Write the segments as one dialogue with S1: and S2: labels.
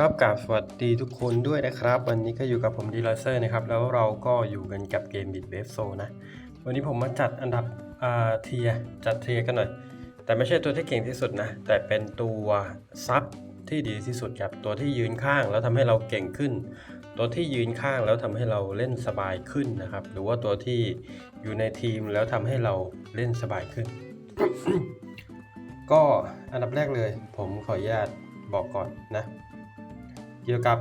S1: ครับกราบสวัสดีทุกคนด้วยนะครับ วันนี้ก็อยู่กับผมดีลเซอร์นะครับ แล้วเราก็อยู่กันกับเกมบิดเบฟโซนะ วันนี้ผมมาจัดอันดับอ่าเทียจัดเทียกันหน่อย แต่ไม่ใช่ตัวที่เก่งที่สุดนะ แต่เป็นตัวซับที่ดีที่สุดครับ ตัวที่ยืนข้างแล้วทำให้เราเก่งขึ้น ตัวที่ยืนข้างแล้วทำให้เราเล่นสบายขึ้นนะครับ หรือว่าตัวที่อยู่ในทีมแล้วทำให้เราเล่นสบายขึ้น ก็อันดับแรกเลย ผมขออนุญาตบอกก่อนนะ เกี่ยวกับ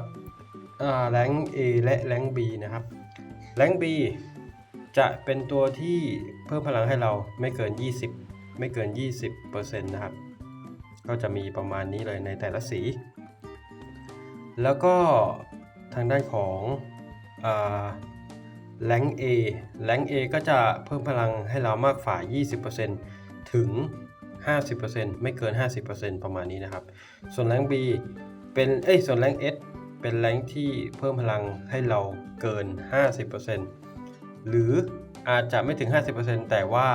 S1: แรง A และแรง B นะครับแรง B จะเป็นตัวที่เพิ่มพลังให้เราไม่เกิน 20 ไม่เกิน 20%นะครับ ก็จะมีประมาณนี้เลยในแต่ละสี แล้วก็ทางด้านของแรง A แรง A ก็จะเพิ่มพลังให้เรามากฝ่า 20%ถึง 50%ไม่เกิน 50%ประมาณนี้นะครับ ส่วนแรง B เป็นเอ้ยส่วนแรง S เป็นแรงที่เพิ่มพลังให้เราเกิน 50%หรืออาจจะไม่ถึง 50%แต่ว่า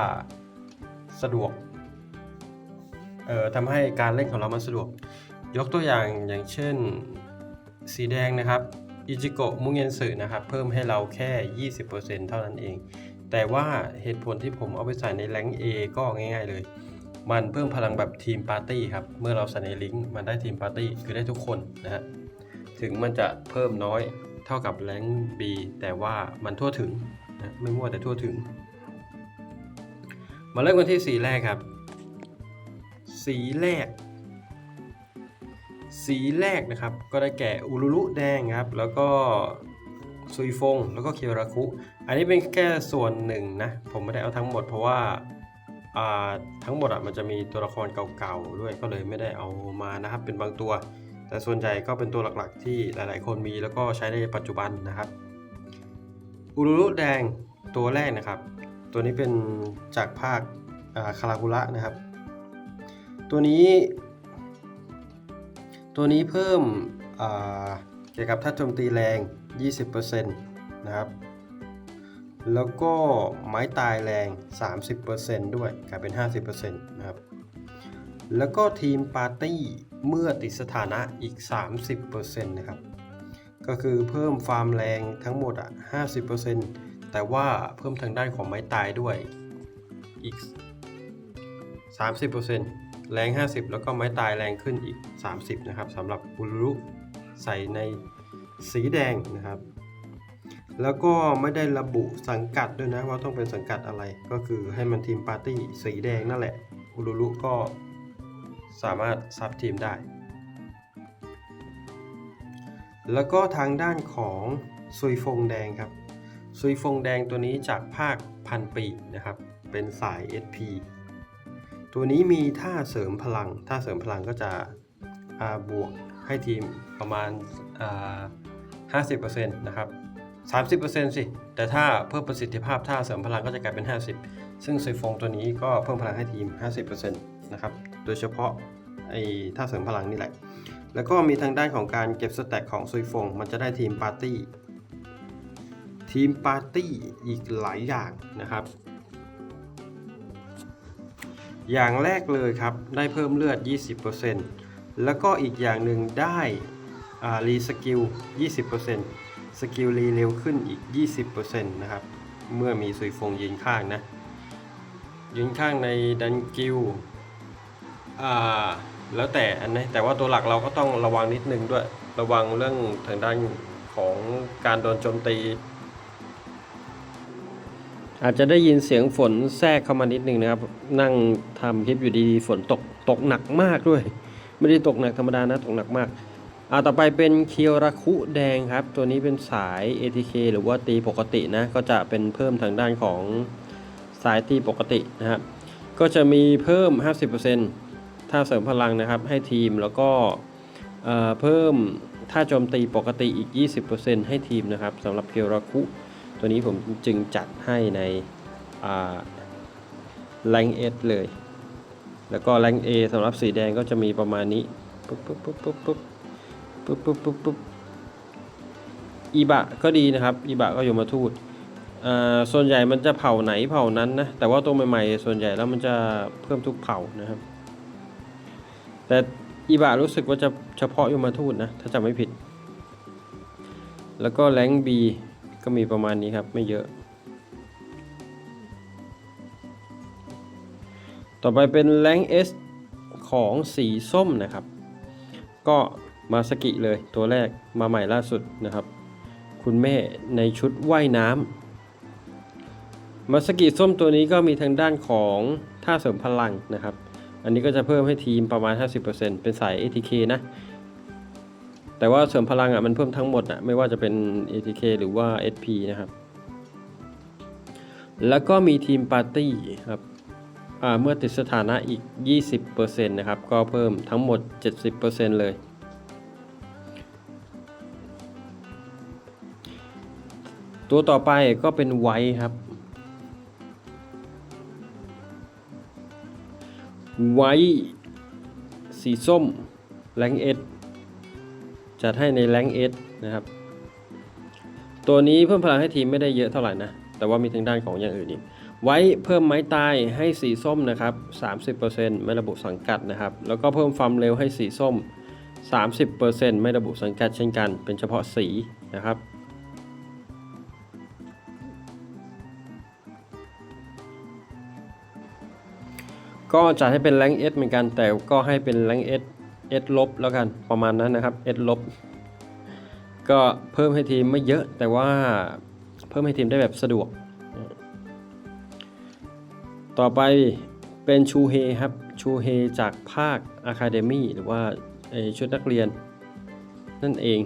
S1: สะดวกเอ่อทำให้การเล่นของเรามันสะดวก ยกตัวอย่างอย่างเช่นสีแดงนะครับอิจิโกะมุงเงนสึนะครับเพิ่มให้เราแค่ 20%เท่านั้นเอง แต่ว่าเหตุผลที่ผมเอาไปใส่ในแรง A ก็ง่ายๆเลย มันเพิ่มพลังแบบทีมปาร์ตี้ครับ เมื่อเราใส่ในลิงก์มันได้ทีมปาร์ตี้คือได้ทุกคนนะฮะ ถึงมันจะเพิ่มน้อยเท่ากับแรง B แต่ว่ามันทั่วถึงนะไม่มั่วแต่ทั่วถึง มาเริ่มกันที่สีแรกครับ สีแรก สีแรกนะครับ ก็ได้แก่อุรุรุแดงครับ แล้วก็ซุยฟง แล้วก็เคียวราคุ อันนี้เป็นแค่ส่วนหนึ่งนะ ผมไม่ได้เอาทั้งหมดเพราะว่า ทั้งหมดอะมันจะมีตัวละครเก่าๆด้วยก็เลยไม่ได้เอามานะครับเป็นบางตัว แต่ส่วนใหญ่ก็เป็นตัวหลักๆ ที่หลายๆ คนมีแล้วก็ใช้ในปัจจุบันนะครับอุรุรุแดงตัวแรกนะครับ ตัวนี้เป็นจากภาคคาราคุระนะครับ ตัวนี้ ตัวนี้เพิ่มเกี่ยวกับท่าโจมตีแรง 20%นะครับ แล้วก็ไม้ตายแรง 30%ด้วยกลายเป็น 50%นะครับ แล้วก็ทีมปาร์ตี้เมื่อติดสถานะอีก 30%นะครับ ก็คือเพิ่มฟาร์มแรงทั้งหมดอะ 50%แต่ว่าเพิ่มทางด้านของไม้ตายด้วยอีก 30%แรง 50 แล้วก็ไม้ตายแรงขึ้นอีก 30 นะครับสำหรับอุรุใส่ในสีแดงนะครับ แล้วก็ไม่ได้ระบุสังกัดด้วยนะว่าต้องเป็นสังกัดอะไร ก็คือให้มันทีมปาร์ตี้สีแดงนั่นแหละอุรุรุก็สามารถซับทีมได้ แล้วก็ทางด้านของซุยฟงแดงครับซุยฟงแดงตัวนี้จากภาคพันปีนะครับ เป็นสาย SP ตัวนี้มีท่าเสริมพลัง ท่าเสริมพลังก็จะาบวกให้ทีมประมาณอ่า50%นะครับ 30%สิ แต่ถ้าเพิ่มประสิทธิภาพท่าเสริมพลังก็จะกลายเป็น 50 ซึ่งซุยฟงตัวนี้ก็เพิ่มพลังให้ทีม 50%นะครับ โดยเฉพาะไอ้ท่าเสริมพลังนี่แหละ แล้วก็มีทางด้านของการเก็บสแต็กของซุยฟง มันจะได้ทีมปาร์ตี้ ทีมปาร์ตี้อีกหลายอย่างนะครับ อย่างแรกเลยครับ ได้เพิ่มเลือด 20%แล้วก็อีกอย่างหนึ่งได้ รีสกิล 20%สกิลรีเร็วขึ้นอีก 20%นะครับ เมื่อมีซุยฟงยืนข้างนะ ยืนข้างในดันกิลแล้วแต่อันนี้แต่ว่าตัวหลักเราก็ต้องระวังนิดนึงด้วย ระวังเรื่องทางด้านของการโดนโจมตี อาจจะได้ยินเสียงฝนแทรกเข้ามานิดนึงนะครับ นั่งทำคลิปอยู่ดีๆฝนตกตกหนักมากด้วย ไม่ได้ตกหนักธรรมดานะตกหนักมาก อ่าต่อไปเป็นเคียวราคุแดงครับ ตัวนี้เป็นสาย ATK หรือว่าตีปกตินะ ก็จะเป็นเพิ่มทางด้านของสายตีปกตินะครับ ก็จะมีเพิ่ม 50%ถ้าเสริมพลังนะครับให้ทีมแล้วก็เอ่อเพิ่มถ้าโจมตีปกติอีก 20%ให้ทีมนะครับสำหรับเคียวราคุ ตัวนี้ผมจึงจัดให้ในแรงเอสเลย แล้วก็แรงเอสำหรับสีแดงก็จะมีประมาณนี้ปุ๊บปุ๊บปุ๊บปุ๊บปุ๊บ ปุ๊บปุ๊บปุ๊บปุ๊บอีบะก็ดีนะครับ อีบะก็ยมทูตอ่าส่วนใหญ่มันจะเผ่าไหนเผ่านั้นนะ แต่ว่าตัวใหม่ๆ ส่วนใหญ่แล้วมันจะเพิ่มทุกเผ่านะครับ แต่อีบารู้สึกว่าจะเฉพาะยมทูตนะ ถ้าจำไม่ผิด แล้วก็แรงบีก็มีประมาณนี้ครับ ไม่เยอะ ต่อไปเป็นแรงเอสของสีส้มนะครับ ก็ มาสกิเลยตัวแรกมาใหม่ล่าสุดนะครับ คุณแม่ในชุดว่ายน้ำมาสกิส้มตัวนี้ก็มีทางด้านของท่าเสริมพลังนะครับ อันนี้ก็จะเพิ่มให้ทีมประมาณ 50%เป็นสาย ATK นะแต่ว่าเสริมพลังอะมันเพิ่มทั้งหมดอะไม่ว่าจะเป็น ATK หรือว่า SP นะครับ แล้วก็มีทีมปาร์ตี้ครับเมื่อติดสถานะอีก 20%นะครับ ก็เพิ่มทั้งหมด 70%เลย ตัวต่อไปก็เป็นไวครับไว้สีส้มแรงเอสจัดให้ในแรงเอสนะครับ ตัวนี้เพิ่มพลังให้ทีมไม่ได้เยอะเท่าไหร่นะ แต่ว่ามีทางด้านของอย่างอื่นอีก ไว้เพิ่มไม้ตายให้สีส้มนะครับ 30%ไม่ระบุสังกัดนะครับ แล้วก็เพิ่มความเร็วให้สีส้ม 30%ไม่ระบุสังกัดเช่นกัน เป็นเฉพาะสีนะครับ ก็จัดให้เป็นแรงเอสเหมือนกัน แต่ก็ให้เป็นแรงเอสเอสลบแล้วกันประมาณนั้นนะครับเอสลบก็เพิ่มให้ทีมไม่เยอะแต่ว่าเพิ่มให้ทีมได้แบบสะดวก ต่อไปเป็นชูเฮครับชูเฮจากภาคอะคาเดมี่หรือว่าชุดนักเรียน นั่นเอง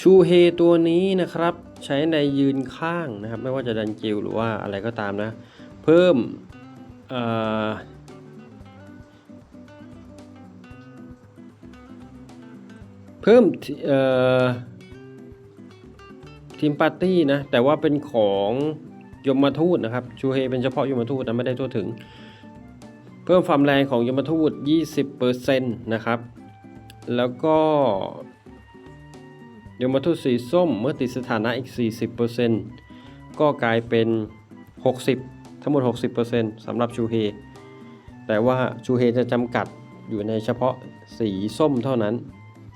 S1: ชูเฮตัวนี้นะครับ ใช้ในยืนข้างนะครับ ไม่ว่าจะดันจิวหรือว่าอะไรก็ตามนะ เพิ่มเพิ่มทีมปาร์ตี้นะ แต่ว่าเป็นของยมทูตนะครับ ชูเฮเป็นเฉพาะยมทูตนะ ไม่ได้ทั่วถึง เพิ่มความแรงของยมทูต 20%นะครับ แล้วก็ ยมทูตสีส้มเมื่อติดสถานะอีก 40%ก็กลายเป็น 60 ทั้งหมด 60%สำหรับชูเฮ แต่ว่าชูเฮจะจำกัดอยู่ในเฉพาะสีส้มเท่านั้น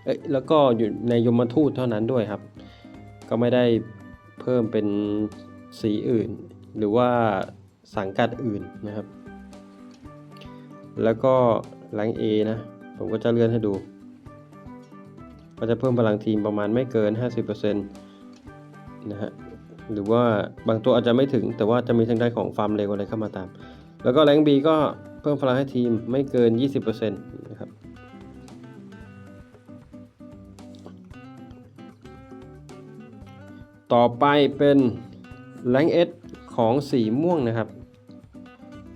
S1: เอ้ยแล้วก็อยู่ในยมทูตเท่านั้นด้วยครับ ก็ไม่ได้เพิ่มเป็นสีอื่น หรือว่าสังกัดอื่นนะครับ แล้วก็แรง A นะ ผมก็จะเลื่อนให้ดู ก็จะเพิ่มพลังทีมประมาณไม่เกิน 50%นะฮะหรือว่าบางตัวอาจจะไม่ถึง แต่ว่าจะมีทางด้านของฟาร์มเร็วอะไรเข้ามาตาม แล้วก็แรงบีก็เพิ่มพลังให้ทีมไม่เกิน 20%นะครับต่อไปเป็นแรงเอสของสีม่วงนะครับ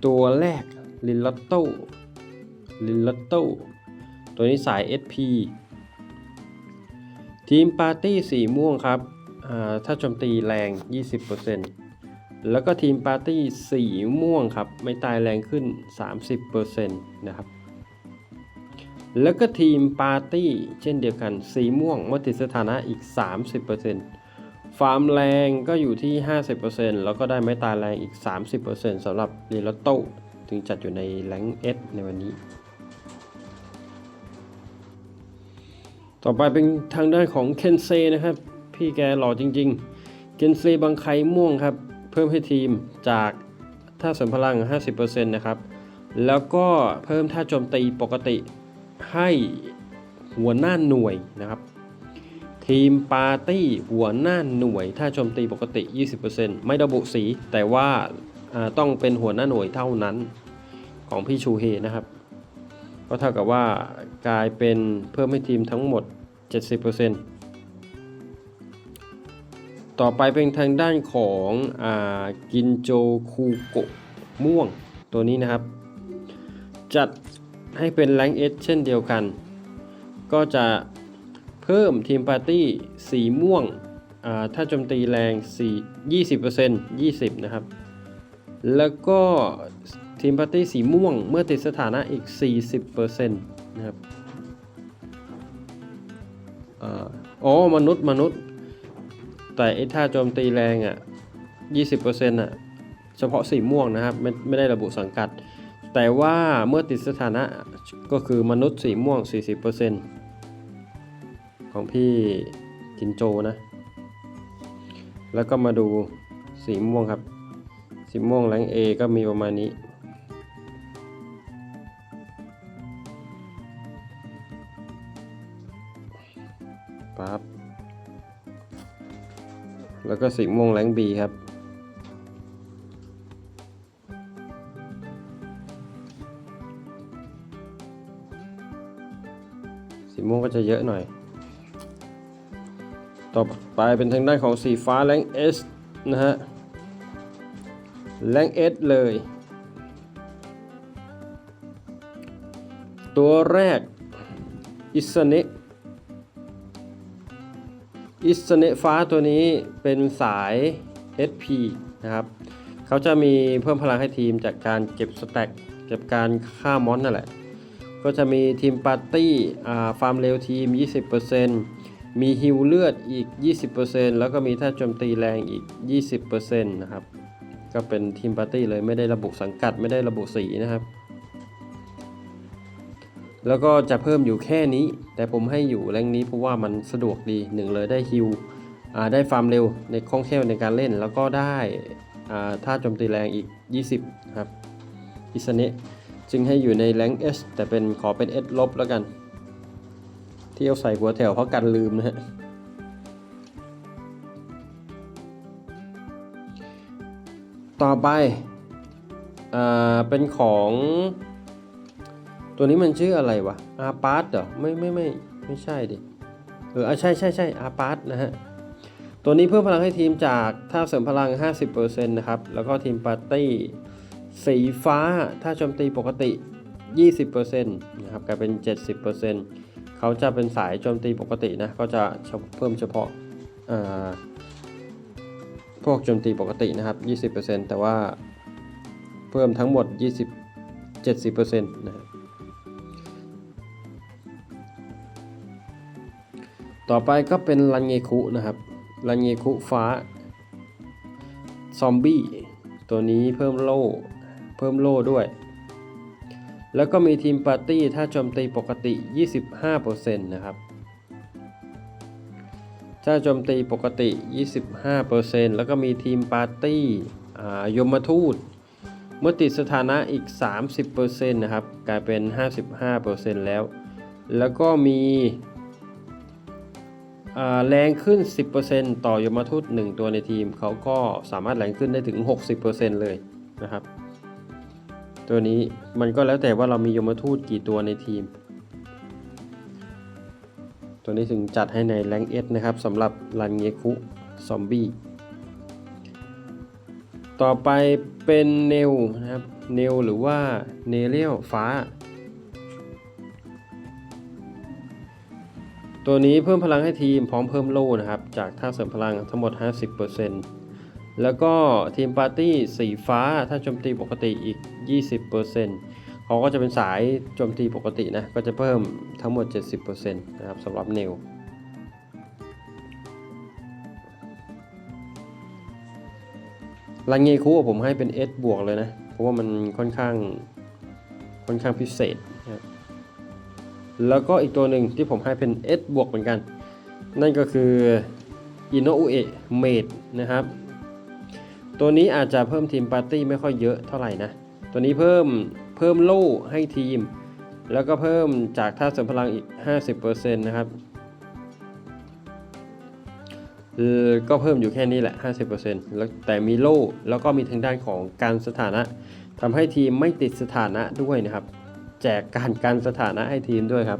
S1: ตัวแรกลินลอตโต้ลินลอตโต้ตัวนี้สาย SP ทีมปาร์ตี้สีม่วงครับ ถ้าโจมตีแรง 20%แล้วก็ทีมปาร์ตี้สีม่วงครับ ไม่ตายแรงขึ้น 30%นะครับ แล้วก็ทีมปาร์ตี้เช่นเดียวกัน สีม่วงมติสถานะอีก 30%ฟาร์มแรงก็อยู่ที่ 50%แล้วก็ได้ไม้ตายแรงอีก 30%สำหรับเรลโตถึงจัดอยู่ในแรงเอสในวันนี้ ต่อไปเป็นทางด้านของเคนเซนะครับ พี่แกหล่อจริง ๆ เคนเซบังไคม่วงครับ เพิ่มให้ทีมจากท่าเสริมพลัง 50%นะครับ แล้วก็เพิ่มท่าโจมตีปกติให้หัวหน้าหน่วยนะครับ ทีมปาร์ตี้หัวหน้าหน่วย ถ้าโจมตีปกติ 20%ไม่ระบุสี แต่ว่าต้องเป็นหัวหน้าหน่วยเท่านั้นของพี่ชูเฮนะครับ ก็เท่ากับว่า กลายเป็นเพิ่มให้ทีมทั้งหมด 70%ต่อไปเป็นทางด้านของอากินโจคูโกะม่วงตัวนี้นะครับ จัดให้เป็นแรงเอสเช่นเดียวกัน ก็จะเพิ่มทีมปาร์ตี้สีม่วงถ้าโจมตีแรง4 20% 20 นะครับ แล้วก็ทีมปาร์ตี้สีม่วงเมื่อติดสถานะอีก 40% นะครับอาอ๋อมนุษย์มนุษย์ แต่ไอ้ท่าโจมตีแรงอะ20%อะเฉพาะสีม่วงนะครับไม่ไม่ได้ระบุสังกัด แต่ว่าเมื่อติดสถานะก็คือมนุษย์สีม่วง 40%ของพี่จินโจนะ แล้วก็มาดูสีม่วงครับ สีม่วงแรงเอก็มีประมาณนี้ ปั๊บแล้วก็สีม่วงแรงบีครับ สีม่วงก็จะเยอะหน่อย ต่อไปเป็นทางด้านของสีฟ้าแรงเอสนะฮะ แรงเอสเลย ตัวแรก อิสเนะ อิสเนฟ้าตัวนี้เป็นสาย SP นะครับ เขาจะมีเพิ่มพลังให้ทีมจากการเก็บสแต็กเก็บการฆ่ามอนนั่นแหละ ก็จะมีทีมปาร์ตี้ฟาร์มเร็วทีม 20%มีฮิวเลือดอีก 20%แล้วก็มีท่าโจมตีแรงอีก 20%นะครับ ก็เป็นทีมปาร์ตี้เลยไม่ได้ระบุสังกัดไม่ได้ระบุสีนะครับ แล้วก็จะเพิ่มอยู่แค่นี้ แต่ผมให้อยู่แรงนี้เพราะว่ามันสะดวกดีหนึ่งเลยได้ฮิวได้ฟาร์มเร็วในคล่องแคล่วในการเล่น แล้วก็ได้ท่าโจมตีแรงอีก 20 ครับอิสเนะจึงให้อยู่ในแรง S แต่เป็นขอเป็น S ลบแล้วกัน ที่เอาใส่หัวแถวเพราะกันลืมนะฮะต่อไปอเป็นของ ตัวนี้มันชื่ออะไรวะอาปาร์ตเหรอไม่ไม่ไม่ไม่ใช่ดิเออใช่ใช่ใช่อาปาร์ตนะฮะตัวนี้เพิ่มพลังให้ทีมจากท่าเสริมพลัง 50%นะครับ แล้วก็ทีมปาร์ตี้สีฟ้าถ้าโจมตีปกติ 20%นะครับกลายเป็น 70%เขาจะเป็นสายโจมตีปกตินะก็จะเพิ่มเฉพาะาพวกโจมตีปกตินะครับ 20%แต่ว่าเพิ่มทั้งหมด 20 70%นะครับ ต่อไปก็เป็นรันเงคุนะครับรันเงคุฟ้า ซอมบี้ ตัวนี้เพิ่มโล่ เพิ่มโล่ด้วย แล้วก็มีทีมปาร์ตี้ถ้าโจมตีปกติ 25%นะครับ ถ้าโจมตีปกติ 25%แล้วก็มีทีมปาร์ตี้อ่ายมทูต เมื่อติดสถานะอีก 30%นะครับ กลายเป็น 55%แล้ว แล้วก็มี แรงขึ้น 10%ต่อยมทูต1ตัวในทีม เขาก็สามารถแรงขึ้นได้ถึง 60%เลยนะครับ ตัวนี้มันก็แล้วแต่ว่าเรามียมทูตกี่ตัวในทีม ตัวนี้ถึงจัดให้ในแรงเอสนะครับสำหรับรันเงคุซอมบี้ต่อไปเป็นเนลนะครับ เนลหรือว่าเนเรียลฟ้า ตัวนี้เพิ่มพลังให้ทีมพร้อมเพิ่มโล่นะครับ จากท่าเสริมพลังทั้งหมด 50%แล้วก็ทีมปาร์ตี้สีฟ้าถ้าโจมตีปกติอีก 20%เขาก็จะเป็นสายโจมตีปกตินะ ก็จะเพิ่มทั้งหมด 70%นะครับสำหรับเนลลังเงคุผมให้เป็น S บวกเลยนะ เพราะว่ามันค่อนข้างค่อนข้างพิเศษ แล้วก็อีกตัวหนึ่งที่ผมให้เป็น S บวกเหมือนกัน นั่นก็คืออินโนอุเอเมดนะครับ ตัวนี้อาจจะเพิ่มทีมปาร์ตี้ไม่ค่อยเยอะเท่าไหร่นะ ตัวนี้เพิ่มเพิ่มโล่ให้ทีม แล้วก็เพิ่มจากท่าเสริมพลังอีก 50%นะครับเออก็เพิ่มอยู่แค่นี้แหละ 50%แล้วแต่มีโล่แล้วก็มีทางด้านของการสถานะทำให้ทีมไม่ติดสถานะด้วยนะครับ แจกการการสถานะให้ทีมด้วยครับ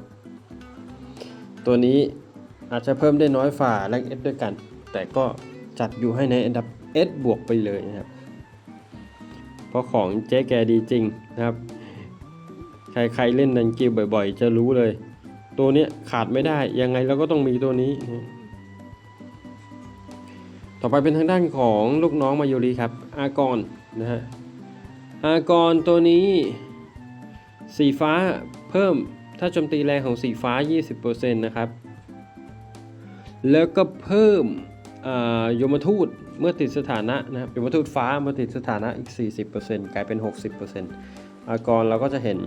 S1: ตัวนี้อาจจะเพิ่มได้น้อยฝ่าแรงเอสด้วยกัน แต่ก็จัดอยู่ให้ในอันดับ S บวกไปเลยนะครับ เพราะของเจ๊แกดีจริงนะครับ ใครๆเล่นนันกิลบ่อยๆ จะรู้เลย ตัวนี้ขาดไม่ได้ ยังไงเราก็ต้องมีตัวนี้ ต่อไปเป็นทางด้านของลูกน้องมายูรีครับ อากรนะฮะ อากรตัวนี้ สีฟ้าเพิ่มถ้าโจมตีแรงของสีฟ้า 20%นะครับ แล้วก็เพิ่มยมทูตเมื่อติดสถานะนะครับยมทูตฟ้าเมื่อติดสถานะอีก 40%กลายเป็น 60%อากรเราก็จะเห็น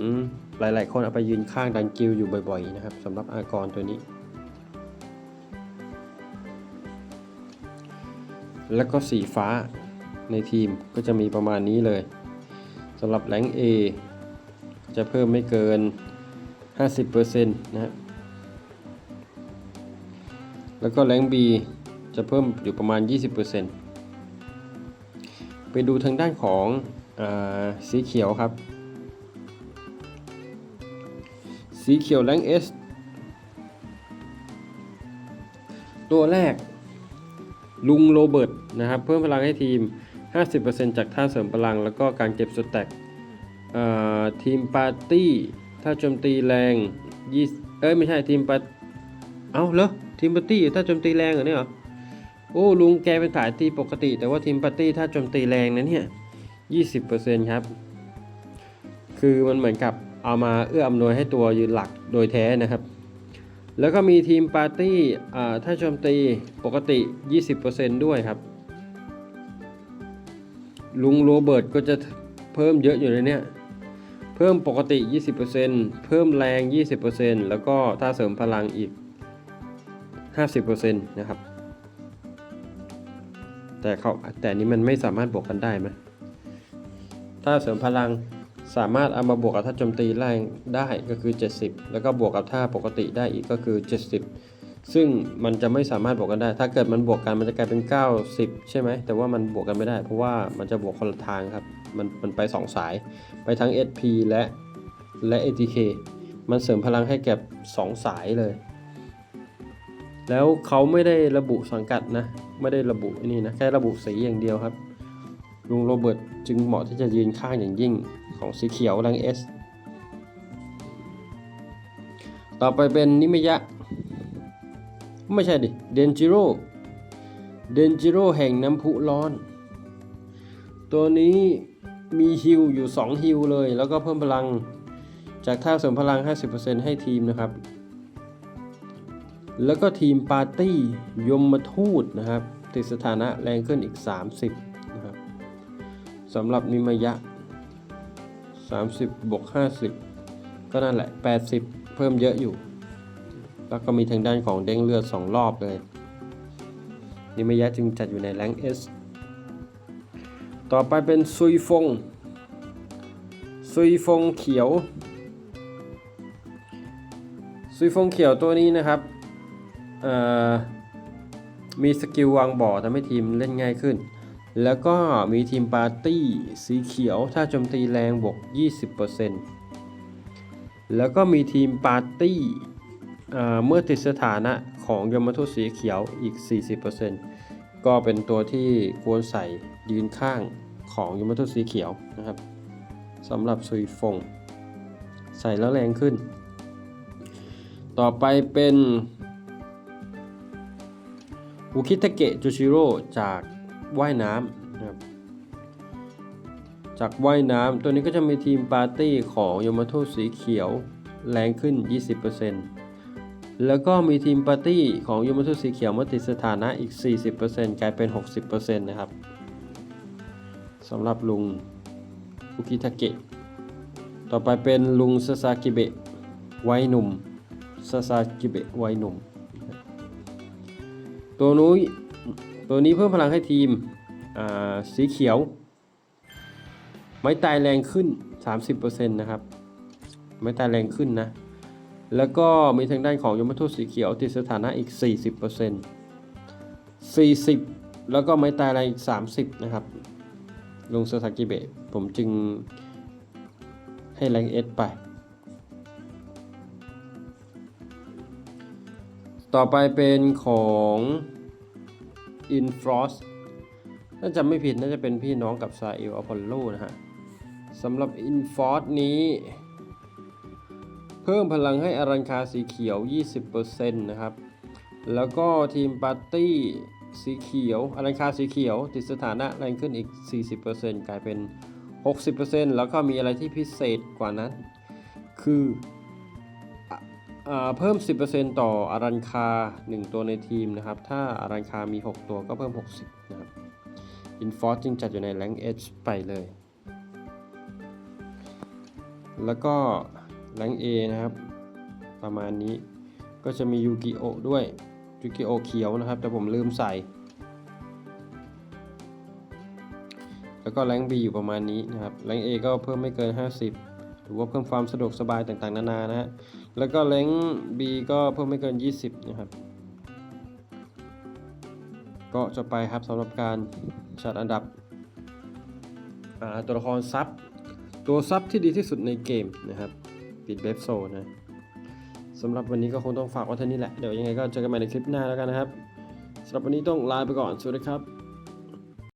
S1: หลาย ๆ คนเอาไปยืนข้างดันกิลอยู่บ่อย ๆ นะครับสำหรับอากรตัวนี้ แล้วก็สีฟ้าในทีมก็จะมีประมาณนี้เลยสำหรับแรง A จะเพิ่มไม่เกิน 50%นะครับแล้วก็แรง B จะเพิ่มอยู่ประมาณ 20%ไปดูทางด้านของอสีเขียวครับ สีเขียวแรง S ตัวแรก ลุงโรเบิร์ตนะครับ เพิ่มพลังให้ทีม 50%จากท่าเสริมพลัง แล้วก็การเก็บสแต็กอ่า ทีมปาร์ตี้ถ้าโจมตีแรง20เอ้ยไม่ใช่ทีมปาเอ้าเหรอทีมปาร์ตี้ถ้าโจมตีแรงเหรอเนี่ยหรอโอ้ลุงแกเป็นสายตีปกติ แต่ว่าทีมปาร์ตี้ถ้าโจมตีแรงนะเนี่ย20%ครับ คือมันเหมือนกับเอามาเอื้ออำนวยให้ตัวยืนหลักโดยแท้นะครับ แล้วก็มีทีมปาร์ตี้ถ้าโจมตีปกติ 20%ด้วยครับ ลุงโรเบิร์ตก็จะเพิ่มเยอะอยู่ในเนี้ย เพิ่มปกติ 20%เพิ่มแรง 20%แล้วก็ถ้าเสริมพลังอีก 50%นะครับ แต่เขาแต่นี้มันไม่สามารถบวกกันได้ไหมถ้าเสริมพลังสามารถเอามาบวกกับท่าโจมตีแรงได้ก็คือ 70 แล้วก็บวกกับท่าปกติได้อีกก็คือ 70 ซึ่งมันจะไม่สามารถบวกกันได้ ถ้าเกิดมันบวกกันมันจะกลายเป็น 90 ใช่ไหมแต่ว่ามันบวกกันไม่ได้ เพราะว่ามันจะบวกคนละทางครับ มันมันไป 2 สาย ไปทั้ง SP และและ ATK มันเสริมพลังให้แก่2สายเลย แล้วเขาไม่ได้ระบุสังกัดนะ ไม่ได้ระบุนี่นะ แค่ระบุสีอย่างเดียวครับ ลุงโรเบิร์ตจึงเหมาะที่จะยืนข้างอย่างยิ่งของสีเขียวรัง S ต่อไปเป็นนิมยะ ไม่ใช่ดิ เดนจิโร่เดนจิโร่แห่งน้ำพุร้อน ตัวนี้ มีฮิลอยู่ 2 ฮิลเลย แล้วก็เพิ่มพลังจากท่าเสริมพลัง 50%ให้ทีมนะครับ แล้วก็ทีมปาร์ตี้ยมทูตนะครับ ติดสถานะแรงขึ้นอีก 30 นะครับสำหรับนิมยะ 30 บวก 50 ก็นั่นแหละ 80 เพิ่มเยอะอยู่ แล้วก็มีทางด้านของเด้งเลือด 2 รอบเลยนิมยะจึงจัดอยู่ในแรง S ต่อไปเป็นซุยฟง ซุยฟงเขียว ซุยฟงเขียวตัวนี้นะครับมีสกิลวางบ่อทำให้ทีมเล่นง่ายขึ้น แล้วก็มีทีมปาร์ตี้สีเขียวถ้าโจมตีแรงบวก 20%แล้วก็มีทีมปาร์ตี้เมื่อติดสถานะของยมทูตสีเขียวอีก 40%ก็เป็นตัวที่ควรใส่ยืนข้าง ของยูมทูตสีเขียวนะครับสำหรับซุยฟง ใส่แล้วแรงขึ้น ต่อไปเป็นอุคิทาเกะจูชิโร่จากว่ายน้ำนะครับจากว่ายน้ำตัวนี้ก็จะมีทีมปาร์ตี้ของยมทูตสีเขียวแรงขึ้น 20%แล้วก็มีทีมปาร์ตี้ของยมทูตสีเขียวมื่อติดสถานะอีก 40%กลายเป็น 60%นะครับ สำหรับลุงอุคิทาเกะ ต่อไปเป็นลุงซาซากิเบะวัยหนุ่มซาซากิเบะวัยหนุ่ม ตัวนู้นตัวนี้เพิ่มพลังให้ทีมอ่าสีเขียว ไม้ตายแรงขึ้น 30%นะครับ ไม้ตายแรงขึ้นนะ แล้วก็มีทางด้านของยมทูตสีเขียวติดสถานะอีก 40% 40 แล้วก็ไม้ตายแรงอีก 30 นะครับ ลงซาซากิเบะผมจึงให้แรงเอสไป ต่อไปเป็นของ Infrost ถ้าจำไม่ผิดน่าจะเป็นพี่น้องกับซาเอลอพอลโลนะฮะสำหรับ Infrost นี้ เพิ่มพลังให้อารันคาสีเขียว 20%นะครับ แล้วก็ทีมปาร์ตี้ สีเขียวอารันคาสีเขียว ติดสถานะแรงขึ้นอีก 40%กลายเป็น 60%แล้วก็มีอะไรที่พิเศษกว่านั้น คืออเพิ่ม 10%ต่ออารันคา 1 ตัวในทีมนะครับ ถ้าอารันคามี 6 ตัวก็เพิ่ม 60 นะครับอินฟอร์จึงจัดอยู่ในแรงเอชไปเลย แล้วก็แรงเอนะครับ ประมาณนี้ก็จะมียูกิโอด้วย ยูกิโอเขียวนะครับ แต่ผมลืมใส่ แล้วก็แรง B อยู่ประมาณนี้นะครับแรง A ก็เพิ่มไม่เกิน 50 ถือว่าเพิ่มความสะดวกสบายต่างๆ นานานะฮะแล้วก็แรง B ก็เพิ่มไม่เกิน 20 นะครับ ก็จะไปครับสำหรับการจัดอันดับตัวละครซับตัวซับที่ดีที่สุดในเกมนะครับปิดเบฟโซนะ สำหรับวันนี้ก็คงต้องฝากไว้เท่านี้แหละ เดี๋ยวยังไงก็เจอกันใหม่ในคลิปหน้าแล้วกันนะครับสำหรับวันนี้ต้องลาไปก่อน สวัสดีครับ